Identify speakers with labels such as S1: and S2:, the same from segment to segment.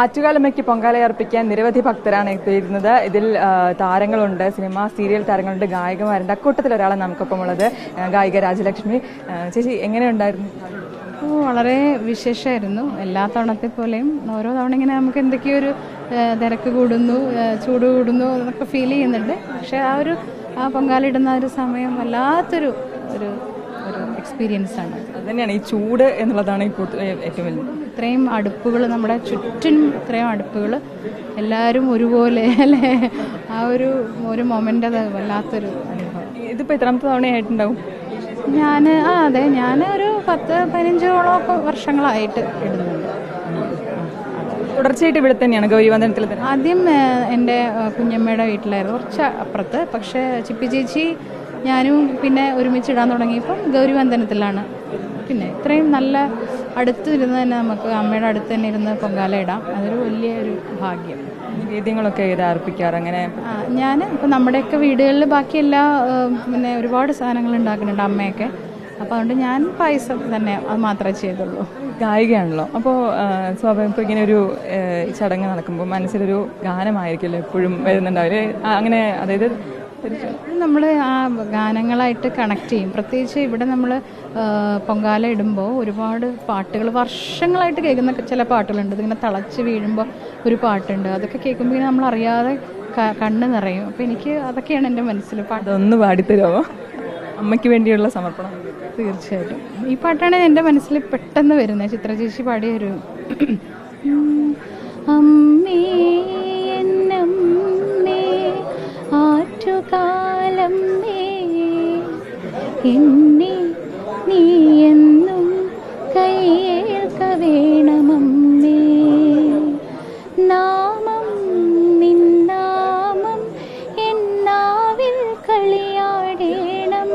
S1: ആറ്റുകാലമ്മയ്ക്ക് പൊങ്കാലയർപ്പിക്കാൻ നിരവധി ഭക്തരാണ് എത്തിയിരുന്നത്. ഇതിൽ താരങ്ങളുണ്ട്. Cinema serial താരങ്ങളുണ്ട്. ഗായകമാരുണ്ട് അക്കൂട്ടത്തിൽ ഒരാളാണ് നമുക്കൊപ്പം ഉള്ളത്. ഗായിക രാജലക്ഷ്മി. ചേച്ചി എങ്ങനെയുണ്ടായിരുന്നു
S2: വളരെ വിശേഷമായിരുന്നു എല്ലാ തവണത്തെ പോലെയും ഓരോ തവണ ഇങ്ങനെ നമുക്ക് എന്തൊക്കെയോ ഒരു തിരക്ക് കൂടുന്നു ചൂട് കൂടുന്നു എന്നൊക്കെ ഫീൽ ചെയ്യുന്നുണ്ട്. പക്ഷേ ആ ഒരു ആ പൊങ്കാലിടുന്ന ഒരു സമയം വല്ലാത്തൊരു ഒരു ഒരു എക്സ്പീരിയൻസ് ആണ്.
S1: അത് തന്നെയാണ്. ഈ ചൂട് എന്നുള്ളതാണ് ഇപ്പോൾ ഏറ്റവും വലിയ
S2: ഇത്രയും അടുപ്പുകൾ നമ്മുടെ ചുറ്റും ഇത്രയും അടുപ്പുകൾ എല്ലാവരും ഒരുപോലെ അല്ലേ? ആ ഒരു ഒരു മൊമെന്റ് അത് വല്ലാത്തൊരു അനുഭവം.
S1: ഇതിപ്പോൾ എത്രാമത്തെ തവണയായിട്ടുണ്ടാവും?
S2: ഞാൻ ആ അതെ. ഞാൻ ഒരു പത്ത് പതിനഞ്ചോളം വർഷങ്ങളായിട്ട് ഇടുന്നുണ്ട്.
S1: തുടർച്ചയായിട്ട് ഇവിടെ തന്നെയാണ് ഗൗരിവന്ദനത്തിൽ
S2: ആദ്യം എന്റെ കുഞ്ഞമ്മയുടെ വീട്ടിലായിരുന്നു. കുറച്ച് അപ്പുറത്ത്. പക്ഷേ ചിപ്പി ചേച്ചി ഞാനും പിന്നെ ഒരുമിച്ച് ഇടാൻ തുടങ്ങിയപ്പം ഗൗരിവന്ദനത്തിലാണ്. പിന്നെ ഇത്രയും നല്ല അടുത്തിരുന്ന് തന്നെ നമുക്ക് അമ്മയുടെ അടുത്ത് തന്നെ ഇരുന്ന് പൊങ്കാല ഇടാം. അതൊരു വലിയ ഒരു ഭാഗ്യം.
S1: വേദ്യങ്ങളൊക്കെ ഇത് അർപ്പിക്കാറ് അങ്ങനെ?
S2: ഞാൻ ഇപ്പം നമ്മുടെയൊക്കെ വീടുകളിൽ ബാക്കി എല്ലാ പിന്നെ ഒരുപാട് സാധനങ്ങൾ ഉണ്ടാക്കുന്നുണ്ട് അമ്മയൊക്കെ. അപ്പോൾ അതുകൊണ്ട് ഞാൻ പായസം തന്നെ അത് മാത്രമേ ചെയ്തുള്ളൂ.
S1: ഗായികയാണല്ലോ. അപ്പോൾ സ്വാഭാവികം ഇപ്പോൾ ഇങ്ങനെ ഒരു ചടങ്ങ് നടക്കുമ്പോൾ മനസ്സിലൊരു ഗാനമായിരിക്കുമല്ലോ എപ്പോഴും വരുന്നുണ്ടാവില്ലേ അങ്ങനെ അതായത്
S2: എപ്പോഴും നമ്മൾ ആ ഗാനങ്ങളായിട്ട് കണക്ട് ചെയ്യും. പ്രത്യേകിച്ച് ഇവിടെ നമ്മൾ പൊങ്കാല ഇടുമ്പോൾ ഒരുപാട് പാട്ടുകൾ വർഷങ്ങളായിട്ട് കേൾക്കുന്ന ചില പാട്ടുകളുണ്ട്. ഇതിങ്ങനെ തളച്ച് വീഴുമ്പോൾ ഒരു പാട്ടുണ്ട്. അതൊക്കെ കേൾക്കുമ്പോൾ നമ്മൾ അറിയാതെ കണ്ണ് നിറയും. അപ്പോൾ എനിക്ക് അതൊക്കെയാണ് എന്റെ മനസ്സിൽ പാട്ട്
S1: ഒന്ന് പാടിത്തരുമോ അമ്മയ്ക്ക് വേണ്ടിയുള്ള സമർപ്പണം.
S2: തീർച്ചയായിട്ടും. ഈ പാട്ടാണ് എന്റെ മനസ്സിൽ പെട്ടെന്ന് വരുന്നത്. ചിത്രചേച്ചി പാടിയ ഒരു ആറ്റുകാലമ്മേ എന്നെ നീ എന്നും കയ്യേൽക്ക വേണമമ്മേ നാമം നിന്നാമം എന്നാവിൽ കളിയാടേണം.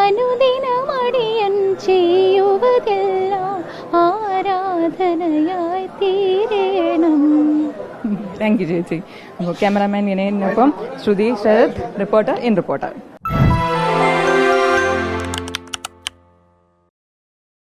S2: അനുദിനമടിയൻ ചെയ്യുവതെല്ലാം ആരാധനയായി തീരേണം
S1: താങ്ക് യു ചേച്ചി അപ്പോൾ cameraman വിനയനൊപ്പം Shruti Sharath reporter in reporter